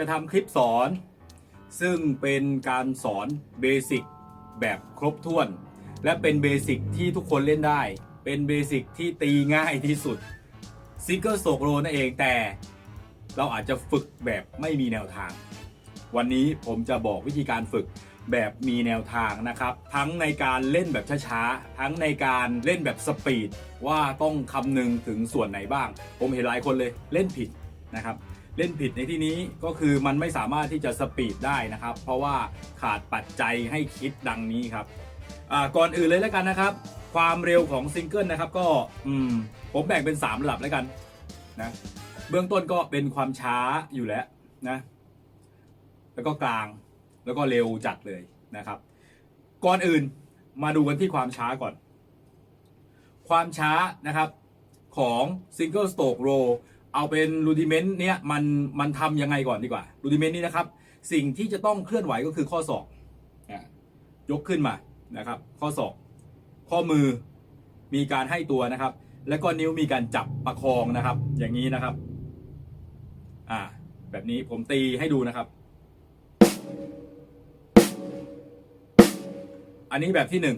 จะทำคลิปสอน ซึ่งเป็นการสอนเบสิกแบบครบถ้วน และเป็นเบสิกที่ทุกคนเล่นได้ เป็นเบสิกที่ตีง่ายที่สุดซิงเกิลโศกโรนั่นเองแต่เราอาจจะฝึกแบบไม่มีแนวทาง วันนี้ผมจะบอกวิธีการฝึกแบบมีแนวทางนะครับ ทั้งในการเล่นแบบช้าๆ ทั้งในการเล่นแบบสปีดว่าต้องคำนึงถึงส่วนไหนบ้าง ผมเห็นหลายคนเลยเล่นผิดนะครับ เล่นผิดในที่นี้ก็คือมันไม่สามารถที่จะสปีดได้นะครับ เพราะว่าขาดปัจจัยให้คิดดังนี้ครับก่อนอื่นเลยแล้วกันนะครับ ความเร็วของซิงเกิลนะครับก็ผมแบ่งเป็น 3 ระดับแล้วกันนะเบื้องต้นก็เป็นความช้าอยู่แล้วนะแล้วก็กลางแล้วก็เร็วจัดเลยนะครับ ก่อนอื่นมาดูกันที่ความช้าก่อน ความช้านะครับของ Single Stroke Row เอาเป็นรูดิเมนต์เนี้ยมันมันทำยังไงก่อนดีกว่ารูดิเมนต์นี้นะครับ สิ่งที่จะต้องเคลื่อนไหวก็คือข้อศอกยกขึ้นมานะครับ ข้อศอกข้อมือมีการให้ตัวนะครับ แล้วก็นิ้วมีการจับประคองนะครับ อย่างนี้นะครับ อ่า แบบนี้ผมตีให้ดูนะครับ อันนี้แบบที่หนึ่ง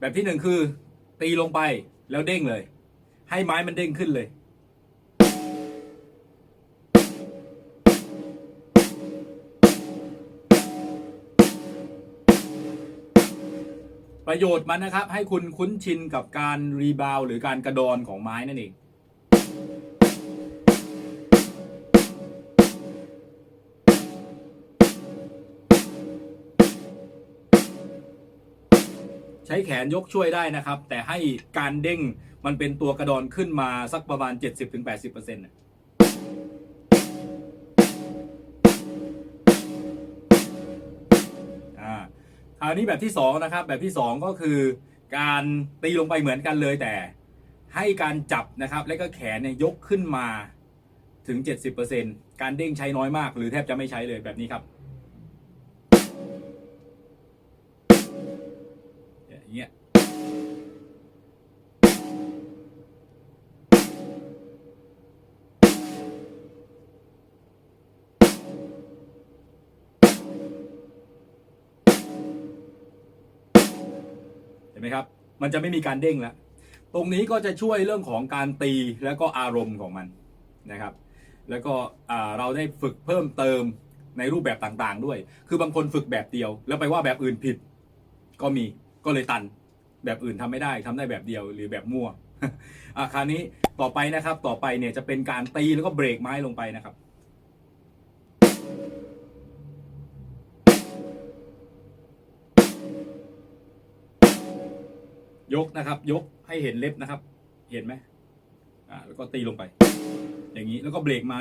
แบบที่หนึ่งคือ ตีลงไปแล้วเด้งเลย ให้ไม้มันเด้งขึ้นเลย ประโยชน์มันนะครับ ให้คุณคุ้นชินกับการรีบาวหรือการกระดอนของไม้นั่นเองใช้แขนยกช่วยได้นะครับ แต่ให้การเด้ง มันเป็นตัวกระดอนขึ้นมาสักประมาณ 70-80%นะอ่าคราวนี้แบบที่สองนะครับแบบที่สองก็คือ การตีลงไปเหมือนกันเลยแต่ให้การจับนะครับ และก็แขนเนี่ยยกขึ้นมาถึง 70%การเด้งใช้น้อยมาก หรือแทบจะไม่ใช้เลยแบบนี้ครับ นไหมครับ มันจะไม่มีการเด้งแล้ว ตรงนี้ก็จะช่วยเรื่องของการตีแล้วก็อารมณ์ของมันนะครับ แล้วก็เราได้ฝึกเพิ่มเติมในรูปแบบต่างๆ ด้วย คือบางคนฝึกแบบเดียว แล้วไปว่าแบบอื่นผิด ก็มี ก็เลยตัน แบบอื่นทำไม่ได้ทำได้แบบเดียวหรือแบบมั่วอะคราวนี้ต่อไปนะครับ ต่อไปเนี่ยจะเป็นการตีแล้วก็เบรกไม้ลงไปนะครับ ยกนะครับ ยกให้เห็นเล็บนะครับ เห็นไหมอ่าแล้วก็ตีลงไป อย่างนี้แล้วก็เบรกไม้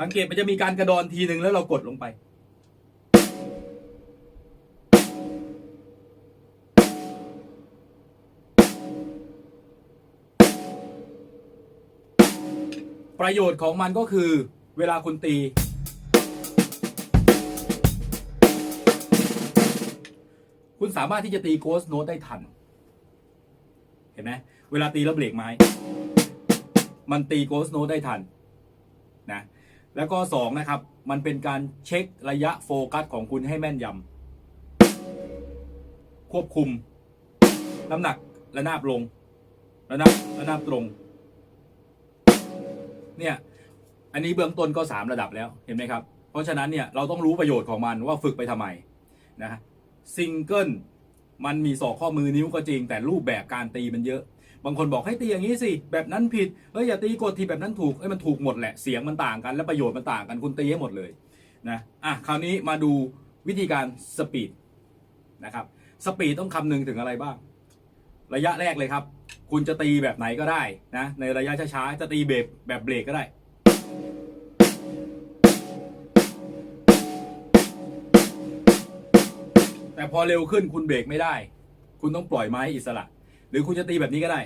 สังเกตมันจะมีการกระดอนทีหนึ่งแล้วเรากดลงไป ประโยชน์ของมันก็คือ เวลาคุณตี คุณสามารถที่จะตีโกสโนตได้ทัน เห็นไหมเวลาตีแล้วเบรกไม้ มันตีโกสโนได้ทันนะแล้วก็สองนะครับ มันเป็นการเช็คระยะโฟกัสของคุณให้แม่นยำควบคุม น้ำหนักระนาบลงระนาบระนาบตรง เนี่ยอันนี้เบื้องต้นก็ 3 ระดับแล้วเห็นไหมครับ เพราะฉะนั้นเนี่ยเราต้องรู้ประโยชน์ของมันว่าฝึกไปทำไมนะซิงเกิล มันมีสอกข้อมือนิ้วก็จริง แต่รูปแบบการตีมันเยอะ บางคนบอกให้ตีอย่างนี้สิ แบบนั้นผิดเฮ้ยอย่าตีกดทีแบบนั้นถูกเอ้ยมันถูกหมดแหละเสียงมันต่างกันและประโยชน์มันต่างกันคุณตีให้หมดเลยนะอะคราวนี้มาดูวิธีการสปีดนะครับสปีดต้องคำนึงถึงอะไรบ้าง ระยะแรกเลยครับ คุณจะตีแบบไหนก็ได้นะในระยะช้าๆจะตีเบรกแบบเบรกก็ได้ แต่พอเร็วขึ้นคุณเบรกไม่ได้ คุณต้องปล่อยไม้อิสระ หรือคุณจะตีแบบนี้ก็ได้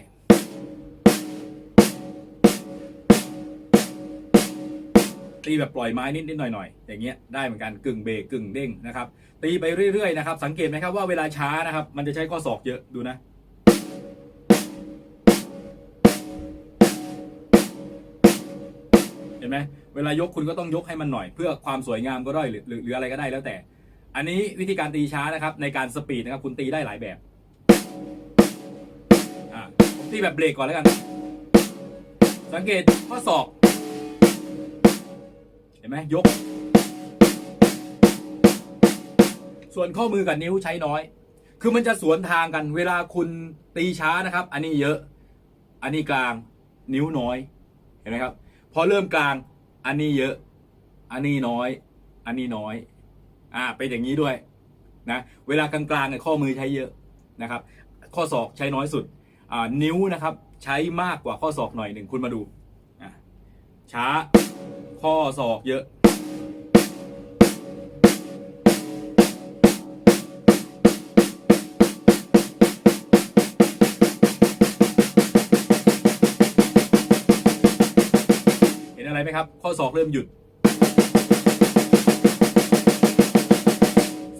ตีแบบปล่อยไม้นิดนิดๆหน่อยๆอย่างเงี้ยได้เหมือนกันกึ่งเบรกกึ่งเด้งนะครับ ตีไปเรื่อยๆนะครับ สังเกตไหมครับว่าเวลาช้านะครับ มันจะใช้ข้อศอกเยอะดูนะเห็นไหมเวลายกคุณก็ต้องยกให้มันหน่อย เพื่อความสวยงามก็ได้หรือหรืออะไรก็ได้แล้วแต่ อันนี้วิธีการตีช้านะครับ ในการสปีดนะครับ คุณตีได้หลายแบบผมตีแบบเบรกก่อนแล้วกัน สังเกตข้อศอก เห็นไหมยก ส่วนข้อมือกับนิ้วใช้น้อย คือมันจะสวนทางกัน เวลาคุณตีช้านะครับ อันนี้เยอะ อันนี้กลางนิ้วน้อย เห็นไหมครับ พอเริ่มกลาง อันนี้เยอะ อันนี้น้อย อันนี้น้อย อ่าเป็นอย่างนี้ด้วยนะเวลากลางๆเนี่ยข้อมือใช้เยอะนะครับ ข้อศอกใช้น้อยสุดอ่านิ้วนะครับใช้มากกว่าข้อศอกหน่อยหนึ่งคุณมาดูอ่าช้าข้อศอกเยอะเห็นอะไรไหมครับ ข้อศอกเริ่มหยุด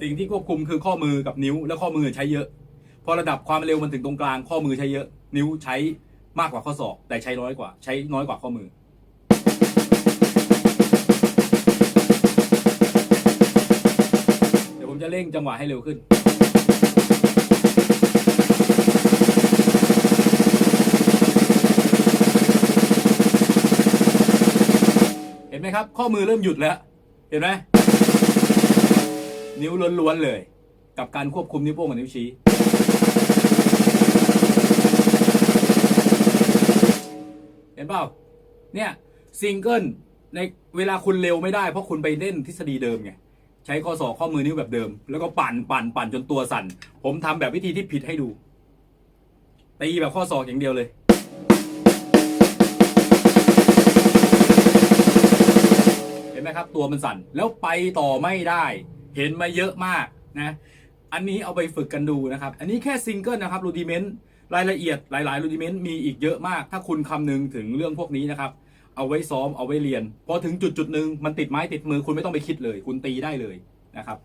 สิ่งที่ควบคุมคือข้อมือกับนิ้วแล้วข้อมือใช้เยอะ พอระดับความเร็วมันถึงตรงกลางข้อมือใช้เยอะ นิ้วใช้มากกว่าข้อศอก แต่ใช้น้อยกว่า ใช้น้อยกว่าข้อมือ เดี๋ยวผมจะเร่งจังหวะให้เร็วขึ้นเห็นไหมครับ ข้อมือเริ่มหยุดแล้ว เห็นไหม นิ้วล้วนๆเลย กับการควบคุมนิ้วโป้งกับนิ้วชี้ เห็นเปล่าเนี่ยซิงเกิลในเวลาคุณเร็วไม่ได้เพราะคุณไปเล่นทฤษฎีเดิมไงใช้ข้อศอกข้อมือนิ้วแบบเดิม แล้วก็ปั่นปั่นปั่นจนตัวสั่น ผมทำแบบวิธีที่ผิดให้ดูตีแบบข้อศอกอย่างเดียวเลย เห็นไหมครับ ตัวมันสั่นแล้วไปต่อไม่ได้ เห็นมาเยอะมากนะอันนี้เอาไปฝึกกันดูนะครับ อันนี้แค่ซิงเกิลนะครับรูดิเมนต์รายละเอียดหลายๆรูดิเมนต์มีอีกเยอะมาก ถ้าคุณคำนึงถึงเรื่องพวกนี้นะครับ เอาไว้ซ้อมเอาไว้เรียนพอถึงจุดจุดๆหนึ่งมันติดไม้ติดมือคุณไม่ต้องไปคิดเลย คุณตีได้เลยนะครับ